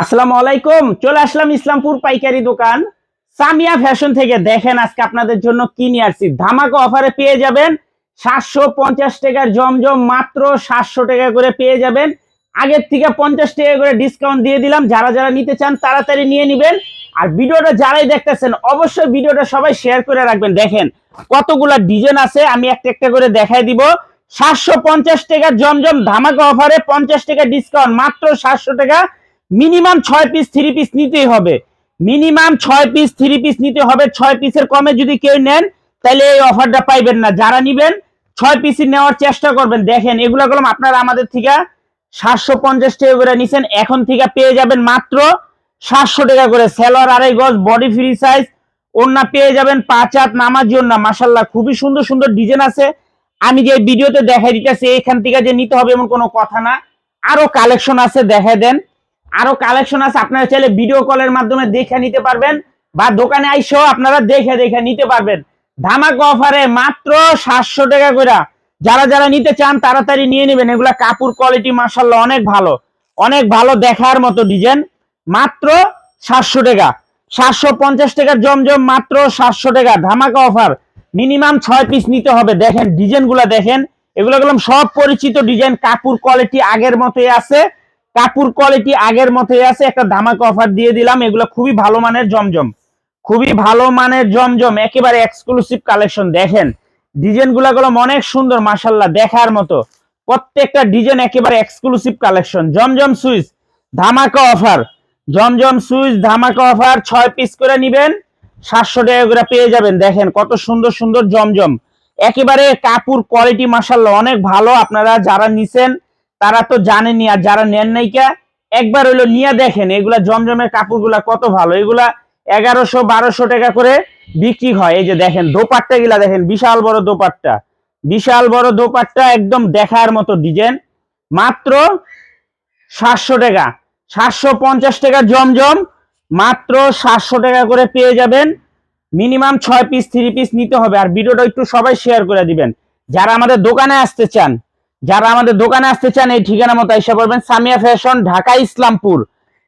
আসসালামু আলাইকুম, চলে আসলাম ইসলামপুর পাইকারি দোকান। সামিয়া ফ্যাশন থেকে দেখেন আজকে আপনাদের জন্য কি নিয়ে আসছি। ধামাকা অফারে পেয়ে যাবেন সাতশো পঞ্চাশ টাকার জমজম মাত্র সাতশো টাকা করে পেয়ে যাবেন। আগের থেকে পঞ্চাশ টাকা করে ডিসকাউন্ট দিয়ে দিলাম। যারা যারা নিতে চান তাড়াতাড়ি নিয়ে নেবেন। আর ভিডিওটা যারাই দেখতেছেন, অবশ্যই ভিডিওটা সবাই শেয়ার করে রাখবেন। দেখেন কতগুলা ডিজাইন আছে, আমি একটা একটা করে দেখাই দিব। সাতশো পঞ্চাশ টাকার জমজম ধামাকা অফারে পঞ্চাশ টাকা ডিসকাউন্ট মাত্র সাতশো টাকা। মিনিমাম ছয় পিস থ্রি পিস নিতেই হবে। মিনিমাম ছয় পিস থ্রি পিস নিতে হবে। ছয় পিসের কমে যদি কেউ নেন, তাহলে এই অফারটা পাইবেন না। যারা নিবেন, ছয় পিস নেওয়ার চেষ্টা করবেন। দেখেন, এগুলা কলম আপনারা আমাদের থেকে সাতশো পঞ্চাশ টাকা করে নিছেন। এখন থেকে পেয়ে যাবেন মাত্র সাতশো টাকা করে। সেলর, আড়াই গজ বডি ফ্রি সাইজ ওন্না পেয়ে যাবেন পাঁচ হাত নামার জন্য মাসাল্লাহ খুবই সুন্দর সুন্দর ডিজাইন আছে। আমি যে ভিডিওতে দেখাই দিতেছি এখান থেকে যে নিতে হবে এমন কোনো কথা না। আরও কালেকশন আছে দেখাই দেন। আরও কালেকশন আছে, আপনারা চাইলে ভিডিও কলের মাধ্যমে দেখে নিতে পারবেন বা দোকানে আইসেও আপনারা দেখে দেখে নিতে পারবেন। ধামাকা অফারে মাত্র সাতশো টাকা করে। যারা যারা নিতে চান, তাড়াতাড়ি নিয়ে নেবেন। এগুলা কাপড় কোয়ালিটি মার্শাল্লাহ অনেক ভালো। অনেক ভালো দেখার মতো ডিজাইন মাত্র সাতশো টাকা। সাতশো পঞ্চাশ টাকার জমজম মাত্র সাতশো টাকা। ধামাকা অফার। মিনিমাম ছয় পিস নিতে হবে। দেখেন ডিজাইনগুলা দেখেন। এগুলো গেলাম সব পরিচিত ডিজাইন কাপড় কোয়ালিটি আগের মতোই আছে। কাপড় কোয়ালিটি আগের মতোই আছে, একটা ধামাকা অফার দিয়ে দিলাম, এগুলো খুবই ভালো মানের জমজম। খুবই ভালো মানের জমজম, একেবারে এক্সক্লুসিভ কালেকশন দেখেন। ডিজাইনগুলা গুলো অনেক সুন্দর মাসাল্লাহ দেখার মতো। প্রত্যেকটা ডিজাইন একেবারে এক্সক্লুসিভ কালেকশন জমজম সুইচ, ধামাকা অফার জমজম সুইচ, ধামাকা অফার ছয় পিস করে নিবেন, সাতশো টাকা করে পেয়ে যাবেন, দেখেন কত সুন্দর সুন্দর জমজম। একেবারে কাপড় কোয়ালিটি মাসাল্লাহ অনেক ভালো, আপনারা যারা নিছেন তারা তো জানেনই আর যারা নেন নাই কে? একবার হইল নিয়ে দেখেন, এগুলা জমজমের কাপড়গুলা কত ভালো। এগুলা এগারোশো বারোশো টাকা করে বিক্রি হয়। এই যে দেখেন, দোপাট্টা গুলা দেখেন, বিশাল বড় দোপাট্টা। বিশাল বড় দোপাট্টা একদম দেখার মতো ডিজাইন। মাত্র সাতশো টাকা। সাতশো পঞ্চাশ টাকা জমজম, মাত্র সাতশো টাকা করে পেয়ে যাবেন। মিনিমাম ছয় পিস, থ্রি পিস নিতে হবে। আর ভিডিওটা একটু সবাই শেয়ার করে দিবেন। যারা আমাদের দোকানে আসতে চান যারা আমাদের দোকানে আসতে চান, এই ঠিকানা মতো এসে পড়বেন Samia fashion, Dhaka, Islampur.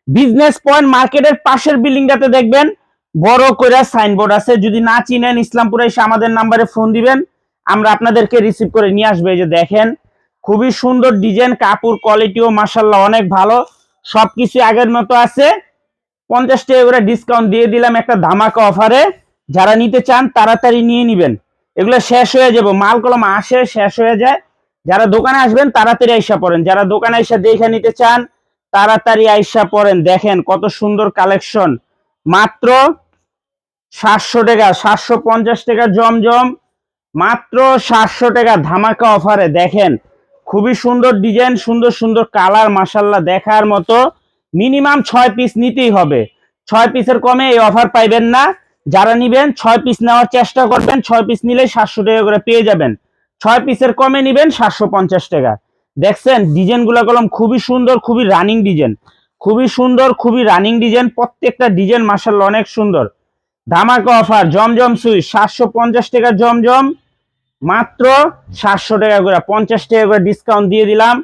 Business point মার্কেটের পাশের বিল্ডিংটাতে দেখবেন, বড় করে সাইনবোর্ড আছে। যদি না চিনেন, ইসলামপুরে এসে আমাদের নাম্বারে ফোন দিবেন। আমরা আপনাদেরকে রিসিভ করে নিয়ে আসবে। যে দেখেন, খুবই সুন্দর ডিজাইন কাপড় কোয়ালিটিও মাসাল্লাহ অনেক ভালো। সবকিছু আগের মতো আছে। পঞ্চাশ টাকা করে ডিসকাউন্ট দিয়ে দিলাম একটা ধামাকা অফারে যারা নিতে চান, তাড়াতাড়ি নিয়ে নিবেন। এগুলো শেষ হয়ে যাবে। মাল কলম আসে, শেষ হয়ে যায়। যারা দোকানে আসবেন, তাড়াতাড়ি আইসা পড়েন। যারা দোকানে আইসা দেখে নিতে চান, তাড়াতাড়ি আইসা পড়েন। দেখেন কত সুন্দর কালেকশন। মাত্র সাতশো টাকা, সাতশো পঞ্চাশ টাকা জমজম। মাত্র সাতশো টাকা ধামাকা অফারে। দেখেন, খুবই সুন্দর ডিজাইন, সুন্দর সুন্দর কালার মাসাল্লাহ দেখার মতো। মিনিমাম ছয় পিস নিতেই হবে। ছয় পিসের কমে এই অফার পাইবেন না। যারা নিবেন, ছয় পিস নেওয়ার চেষ্টা করবেন। ছয় পিস নিলে সাতশো টাকা করে পেয়ে যাবেন। ছয় পিসের কমে নিবেন সাতশো পঞ্চাশ টাকা। দেখছেন ডিজাইনগুলা কলম খুবই সুন্দর, খুবই রানিং ডিজাইন। খুবই সুন্দর, খুবই রানিং ডিজাইন, প্রত্যেকটা ডিজাইন মাসাল্লাহ অনেক সুন্দর। ধামাকা অফার, জমজম সুইচ, সাতশো পঞ্চাশ টাকা জমজম, মাত্র সাতশো টাকা করে, পঞ্চাশ টাকা করে ডিসকাউন্ট দিয়ে দিলাম।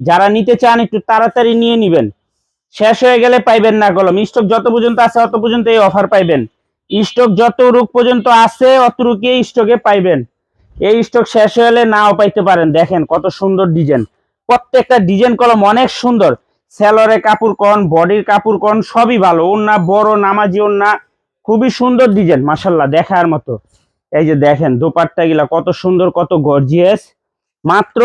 যারা নিতে চান একটু তাড়াতাড়ি নিয়ে নিবেন। শেষ হয়ে গেলে পাইবেন না কলম। স্টক যত পর্যন্ত আছে অত পর্যন্ত এই অফার পাইবেন। স্টক যত রূপ পর্যন্ত আছে অত রুকে স্টকে পাইবেন। এই স্টক শেষ হলে নাও পাইতে পারেন। দেখেন কত সুন্দর ডিজাইন প্রত্যেকটা ডিজাইন কলম অনেক সুন্দর। সেলরে কাপড় কন বডির কাপড় কন, সবই ভালো। ওন্না বড়, নামাজি ওন্না খুবই সুন্দর ডিজাইন মাসাল্লাহ দেখার মতো। এই যে দেখেন, দোপাট্টা গুলা কত সুন্দর, কত গর্জিয়াস মাত্র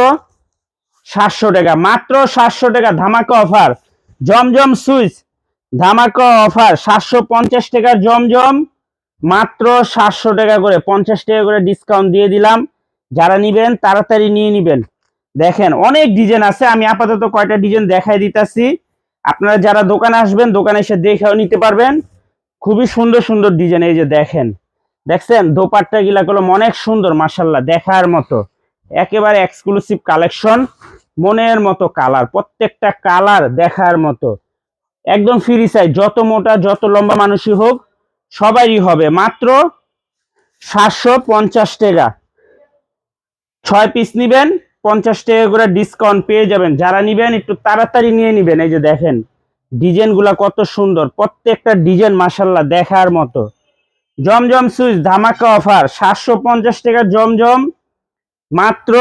সাতশো টাকা, মাত্র সাতশো টাকা, ধামাকা অফার জমজম সুইচ, ধামাকা অফার সাতশো পঞ্চাশ টাকার জমজম। মাত্র সাতশো টাকা করে, পঞ্চাশ টাকা করে ডিসকাউন্ট দিয়ে দিলাম। যারা নিবেন, তাড়াতাড়ি নিয়ে নিবেন। দেখেন, অনেক ডিজাইন আছে। আমি আপাতত কয়টা ডিজাইন দেখাই দিতেছি। আপনারা যারা দোকানে আসবেন, দোকানে এসে দেখেও নিতে পারবেন। খুবই সুন্দর সুন্দর ডিজাইন এই যে দেখেন। দেখছেন, দোপাট্টা গিলা কলম অনেক সুন্দর মাসাল্লাহ দেখার মতো। একেবারে এক্সক্লুসিভ কালেকশন মনের মতো কালার প্রত্যেকটা কালার দেখার মতো। একদম ফ্রি সাইজ যত মোটা, যত লম্বা মানুষই হোক সবারই হবে। মাত্র সাতশো পঞ্চাশ টাকা। ছয় পিস নিবেন, পঞ্চাশ টাকা করে ডিসকাউন্ট পেয়ে যাবেন। যারা নিবেন, একটু তাড়াতাড়ি নিয়ে নিবেন। এই যে দেখেন ডিজাইনগুলা কত সুন্দর। প্রত্যেকটা ডিজাইন মাসাল্লাহ দেখার মতো। জমজম সুইচ, ধামাকা অফার। সাতশো পঞ্চাশ টাকা জমজম, মাত্র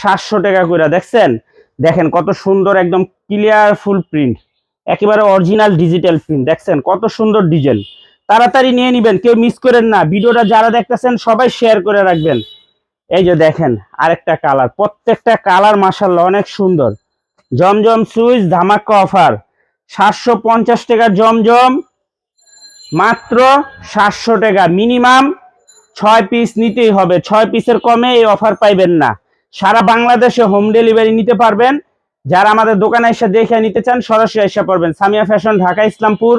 সাতশো টাকা করে। দেখছেন? দেখেন কত সুন্দর একদম ক্লিয়ার ফুল প্রিন্ট একেবারে অরিজিনাল ডিজিটাল প্রিন্ট দেখছেন? কত সুন্দর ডিজাইন। তাড়াতাড়ি নিয়ে নিবেন, কেউ মিস করেন না। ভিডিওটা যারা দেখতেছেন, সবাই শেয়ার করে রাখবেন। এই যে দেখেন, আরেকটা কালার প্রত্যেকটা কালার মাসাল্লাহ অনেক সুন্দর। জমজম সুইচ ধামাকা অফার সাতশো পঞ্চাশ টাকা জমজম, মাত্র সাতশো টাকা। মিনিমাম ছয় পিস নিতেই হবে। ছয় পিসের কমে এই অফার পাইবেন না। সারা বাংলাদেশে হোম ডেলিভারি নিতে পারবেন। যারা আমাদের দোকানে এসে দেখে নিতে চান, সরাসরি এসে পড়বেন। Samia fashion Dhaka, Islampur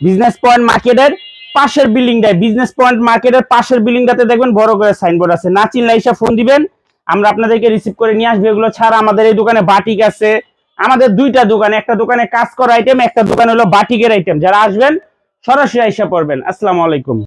business point মার্কেটের পাশের বিল্ডিংটায় বিজনেস পয়েন্ট মার্কেটের পাশের বিল্ডিংটাতে দেখবেন বড় করে সাইনবোর্ড আছে। না চিনলে এসে ফোন দিবেন, আমরা আপনাদেরকে রিসিভ করে নিয়ে আসব। এগুলো ছাড়া আমাদের এই দোকানে বাটিক আছে। আমাদের দুইটা দোকানে, একটা দোকানে কাজ করা আইটেম একটা দোকান হলো বাটিকের আইটেম যারা আসবেন, সরাসরি এসে পড়বেন। আসসালামু আলাইকুম।